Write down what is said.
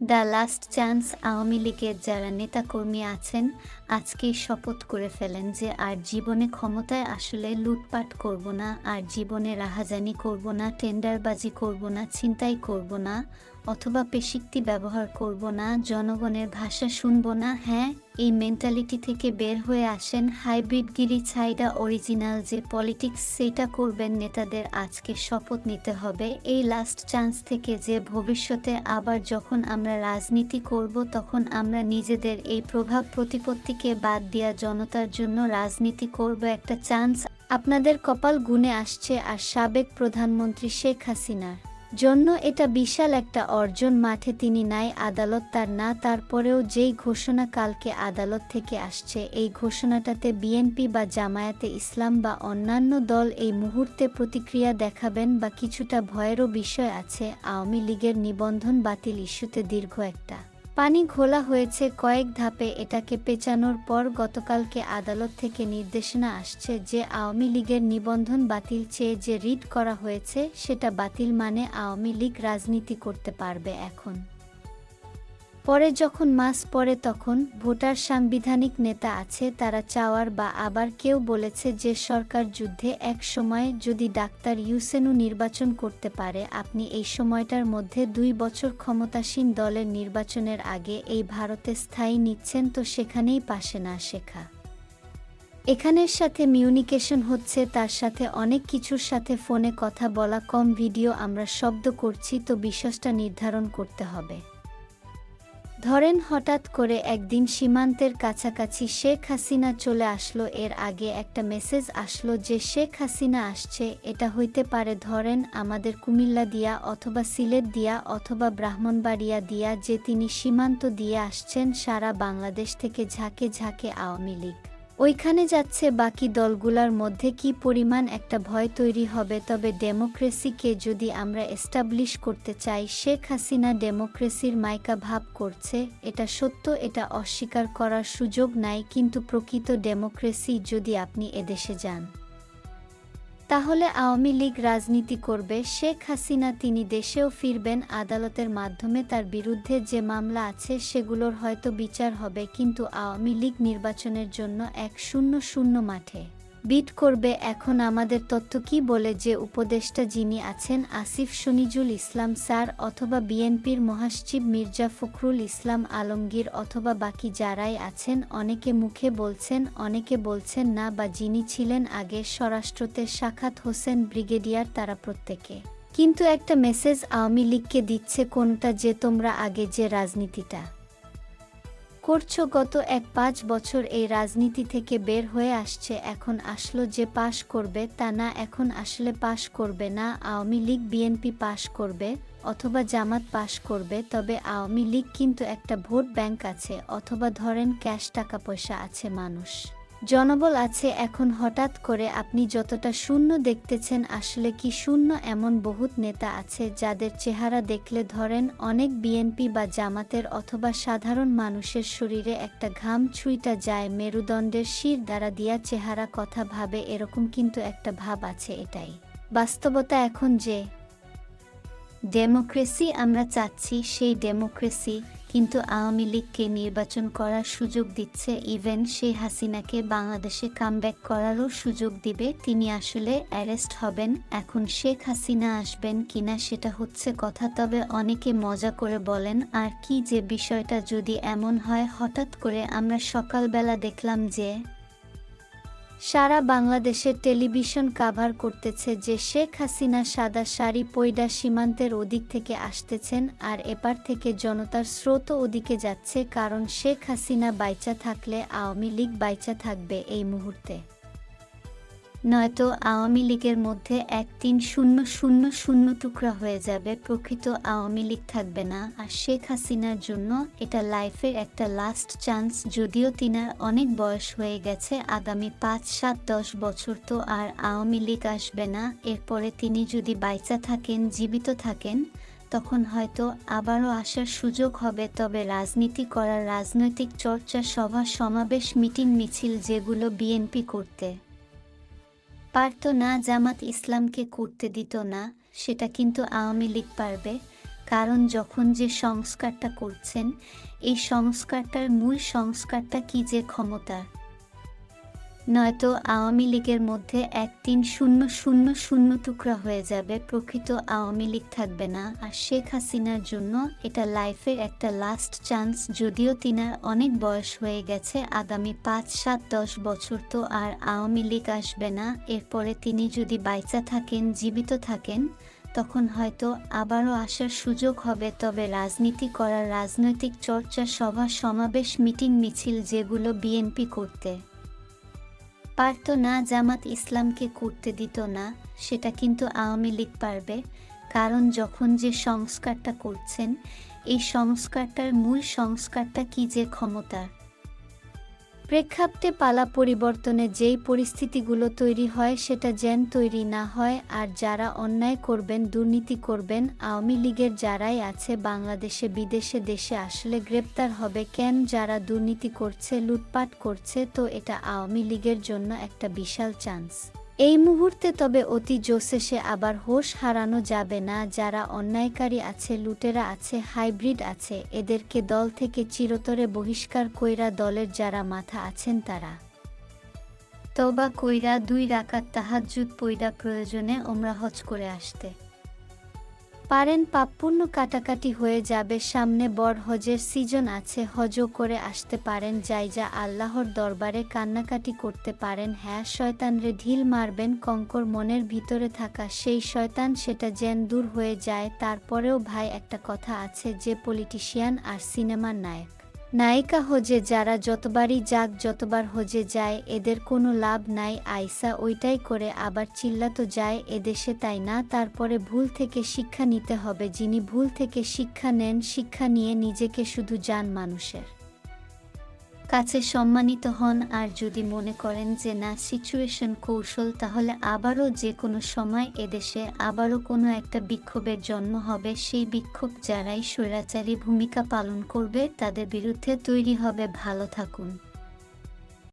The last chance Awami লীগের যারা নেতাকর্মী আছেন, আজকেই শপথ করে ফেলেন যে আর জীবনে ক্ষমতায় আসলে লুটপাট করব না, আর জীবনে রাহাজানি করব না, টেন্ডারবাজি করব না, ছিনতাই করব না। অথবা পেশিক্তি ব্যবহার করব না, জনগণের ভাষা শুনব না হ্যাঁ? এই মেন্টালিটি থেকে বের হয়ে আসেন হাইব্রিড গিরি ছাইডা অরিজিনাল যে পলিটিক্স সেটা করবেন নেতাদের আজকে শপথ নিতে হবে। এই লাস্ট চান্স থেকে যে ভবিষ্যতে আবার যখন আমরা রাজনীতি করব, তখন আমরা নিজেদের এই প্রভাব প্রতিপত্তিকে বাদ দিয়া জনতার জন্য রাজনীতি করব একটা চান্স আপনাদের কপাল গুনে আসছে আর সাবেক প্রধানমন্ত্রী শেখ হাসিনার। জন্য এটা বিশাল একটা অর্জন মাঠে তিনি নাই আদালত তার না, তারপরেও যেই ঘোষণা কালকে আদালত থেকে আসছে, এই ঘোষণাটাতে বিএনপি বা জামায়াতে ইসলাম বা অন্যান্য দল এই মুহূর্তে প্রতিক্রিয়া দেখাবেন বা কিছুটা ভয়েরও বিষয় আছে, আওয়ামী লীগের নিবন্ধন বাতিল ইস্যুতে দীর্ঘ একটা। পানি ঘোলা হয়েছে কয়েক ধাপে। এটাকে পেঁচানোর পর গতকালকে আদালত থেকে নির্দেশনা আসছে যে আওয়ামী লীগের নিবন্ধন বাতিল চেয়ে যে রিট করা হয়েছে, সেটা বাতিল মানে আওয়ামী লীগ রাজনীতি করতে পারবে এখন। পরে যখন মাস পরে তখন ভোটার সাংবিধানিক নেতা আছে তারা চাওয়ার বা আবার কেউ বলেছে যে সরকার যুদ্ধে এক সময় যদি ডাক্তার ইউসেনু নির্বাচন করতে পারে, আপনি এই সময়টার মধ্যে দুই বছর ক্ষমতাসীন দলের নির্বাচনের আগে এই ভারতে স্থায়ী নিচ্ছেন তো সেখানেই পাশে না শেখা। এখানের সাথে মিউনিকেশন হচ্ছে, তার সাথে অনেক কিছুর সাথে ফোনে কথা বলা, কম ভিডিও আমরা শব্দ করছি, তো বিশ্বাসটা নির্ধারণ করতে হবে। ধরেন হঠাৎ করে একদিন সীমান্তের কাছাকাছি শেখ হাসিনা চলে আসলো, এর আগে একটা মেসেজ আসলো যে শেখ হাসিনা আসছে, এটা হইতে পারে ধরেন আমাদের কুমিল্লা দিয়া অথবা সিলেট দিয়া অথবা ব্রাহ্মণবাড়িয়া দিয়া যে তিনি সীমান্ত দিয়ে আসছেন সারা বাংলাদেশ থেকে ঝাঁকে ঝাঁকে আওয়ামী লীগ। ওইখানে যাচ্ছে বাকি দলগুলোর মধ্যে কি পরিমাণ একটা ভয় তৈরি হবে? তবে ডেমোক্রেসিকে যদি আমরা এস্টাবলিশ করতে চাই, শেখ হাসিনা ডেমোক্রেসির মাইকা ভাব করছে। এটা সত্য, এটা অস্বীকার করার সুযোগ নাই, কিন্তু প্রকৃত ডেমোক্রেসি যদি আপনি এদেশে যান। তাহলে আওয়ামী লীগ রাজনীতি করবে, শেখ হাসিনা তিনি দেশেও ফিরবেন, আদালতের মাধ্যমে তার বিরুদ্ধে যে মামলা আছে সেগুলোর হয়তো বিচার হবে, কিন্তু আওয়ামী লীগ নির্বাচনের জন্য এক শূন্য শূন্য মাঠে। বিট করবে এখন আমাদের তথ্য কি বলে যে উপদেষ্টা যিনি আছেন আসিফ শনিজুল ইসলাম স্যার অথবা বিএনপির মহাসচিব মির্জা ফখরুল ইসলাম আলমগীর অথবা বাকি যারাই আছেন, অনেকে মুখে বলছেন, অনেকে বলছেন না বা যিনি ছিলেন আগে স্বরাষ্ট্রতে সাখাত হোসেন ব্রিগেডিয়ার তারা প্রত্যেকে। কিন্তু একটা মেসেজ আওয়ামী লীগকে দিচ্ছে কোনটা যে তোমরা আগে যে রাজনীতিটা। করছ গত এক পাঁচ বছর এই রাজনীতি থেকে বের হয়ে আসছে, এখন আসলো যে পাশ করবে তা না, এখন আসলে পাশ করবে না, আওয়ামী লীগ বিএনপি পাশ করবে অথবা জামাত পাশ করবে, তবে আওয়ামী লীগ কিন্তু একটা ভোট ব্যাংক আছে, অথবা ধরেন ক্যাশ টাকা পয়সা আছে মানুষ। জনবল আছে এখন হঠাৎ করে আপনি যতটা শূন্য দেখতেছেন আসলে কি শূন্য এমন বহুত নেতা আছে যাদের চেহারা দেখলে ধরেন অনেক বিএনপি বা জামাতের অথবা সাধারণ মানুষের শরীরে একটা ঘাম ছুঁইটা যায়, মেরুদণ্ডের শির দ্বারা দিয়া চেহারা কথা ভাবে, এরকম কিন্তু একটা ভাব আছে এটাই। বাস্তবতা এখন যে, ডেমোক্রেসি আমরা চাচ্ছি, সেই ডেমোক্রেসি কিন্তু আওয়ামী লীগকে নির্বাচন করার সুযোগ দিচ্ছে ইভেন সেই হাসিনাকে বাংলাদেশে কামব্যাক করারও সুযোগ দিবে। তিনি আসলে অ্যারেস্ট হবেন, এখন শেখ হাসিনা আসবেন কিনা সেটা হচ্ছে কথা, তবে অনেকে মজা করে বলেন, আর কি যে বিষয়টা যদি এমন হয়? হঠাৎ করে আমরা সকালবেলা দেখলাম যে সারা বাংলাদেশের টেলিভিশন কাভার করতেছে যে শেখ হাসিনা সাদা শাড়ি পৈডা সীমান্তের ওদিক থেকে আসতেছেন আর এপার থেকে জনতার স্রোত ওদিকে যাচ্ছে কারণ শেখ হাসিনা বাইচা থাকলে আওয়ামী লীগ বাইচা থাকবে এই মুহূর্তে। নয়তো আওয়ামী লীগের মধ্যে এক তিন শূন্য শূন্য শূন্য টুকরা হয়ে যাবে, প্রকৃত আওয়ামী লীগ থাকবে না। আর শেখ হাসিনার জন্য এটা লাইফের একটা লাস্ট চান্স যদিও তিনার অনেক বয়স হয়ে গেছে, আগামী পাঁচ, সাত, দশ বছর তো আর আওয়ামী লীগ আসবে না। এরপরে তিনি যদি বাইচা থাকেন, জীবিত থাকেন, তখন হয়তো আবারও আসার সুযোগ হবে। তবে রাজনীতি করার রাজনৈতিক চর্চা, সভা, সমাবেশ, মিটিং, মিছিল যেগুলো বিএনপি করতে পারত না জামাত ইসলামকে করতে দিত না, সেটা কিন্তু আওয়ামী লীগ পারবে। কারণ যখন যে সংস্কারটা করছেন, এই সংস্কারটার মূল সংস্কারটা কি যে ক্ষমতার? নয়তো আওয়ামী লীগের মধ্যে এক তিন শূন্য শূন্য শূন্য টুকরা হয়ে যাবে, প্রকৃত আওয়ামী লীগ থাকবে না। আর শেখ হাসিনার জন্য এটা লাইফের একটা লাস্ট চান্স যদিও তিনার অনেক বয়স হয়ে গেছে, আগামী পাঁচ, সাত, দশ বছর তো আর আওয়ামী লীগ আসবে না। এরপরে তিনি যদি বাইচা থাকেন, জীবিত থাকেন, তখন হয়তো আবারও আসার সুযোগ হবে। তবে রাজনীতি করার রাজনৈতিক চর্চা, সভা, সমাবেশ, মিটিং, মিছিল যেগুলো বিএনপি করতে পারত না জামাত ইসলামকে করতে দিত না, সেটা কিন্তু আওয়ামী লীগ পারবে। কারণ যখন যে সংস্কারটা করছেন, এই সংস্কারটার মূল সংস্কারটা কি যে ক্ষমতার? প্রেক্ষাপটে পালা পরিবর্তনে যেই পরিস্থিতিগুলো তৈরি হয় সেটা যেন তৈরি না হয় আর যারা অন্যায় করবেন, দুর্নীতি করবেন, আওয়ামী লীগের যারাই আছে, বাংলাদেশে, বিদেশে, দেশে আসলে গ্রেপ্তার হবে কেন? যারা দুর্নীতি করছে, লুটপাট করছে, তো এটা আওয়ামী লীগের জন্য একটা বিশাল চান্স এই মুহূর্তে তবে অতি জোসেসে আবার হোশ হারানো যাবে না, যারা অন্যায়কারী আছে, লুটেরা আছে, হাইব্রিড আছে, এদেরকে দল থেকে চিরতরে বহিষ্কার কইরা দলের যারা মাথা আছেন তারা। তবা কইরা দুই রাকাত তাহাজুদ পৈরা প্রয়োজনে ওমরা হজ করে আসতে। পারেন পাপপূর্ণ কাটাকাটি হয়ে যাবে। সামনে বড় হজের সিজন আছে হজ করে আসতে পারেন। যাই যা আল্লাহর দরবারে কান্নাকাটি করতে পারেন। হ্যাঁ শয়তানরে ঢিল মারবেন, কঙ্কর মনের ভিতরে থাকা সেই শয়তান সেটা যেন দূর হয়ে যায়। তারপরেও ভাই, একটা কথা আছে, যে পলিটিশিয়ান আর সিনেমার নায়ক। নায়িকা হজে যারা যতবারই যাক, যতবার হজে যায়, এদের কোনো লাভ নাই। আইসা ওইটাই করে, আবার চিল্লাতো যায়, এদেশে তাই না? তারপরে ভুল থেকে শিক্ষা নিতে হবে। যিনি ভুল থেকে শিক্ষা নেন, শিক্ষা নিয়ে নিজেকে শুধু যান মানুষের। কাছে সম্মানিত হন, আর যদি মনে করেন যে না সিচুয়েশন কৌশল, তাহলে আবারও যে কোনো সময় এদেশে আবারও কোনো একটা বিক্ষোভের জন্ম হবে। সেই বিক্ষোভ যারাই স্বৈরাচারী ভূমিকা পালন করবে, তাদের বিরুদ্ধে তৈরি হবে ভালো থাকুন।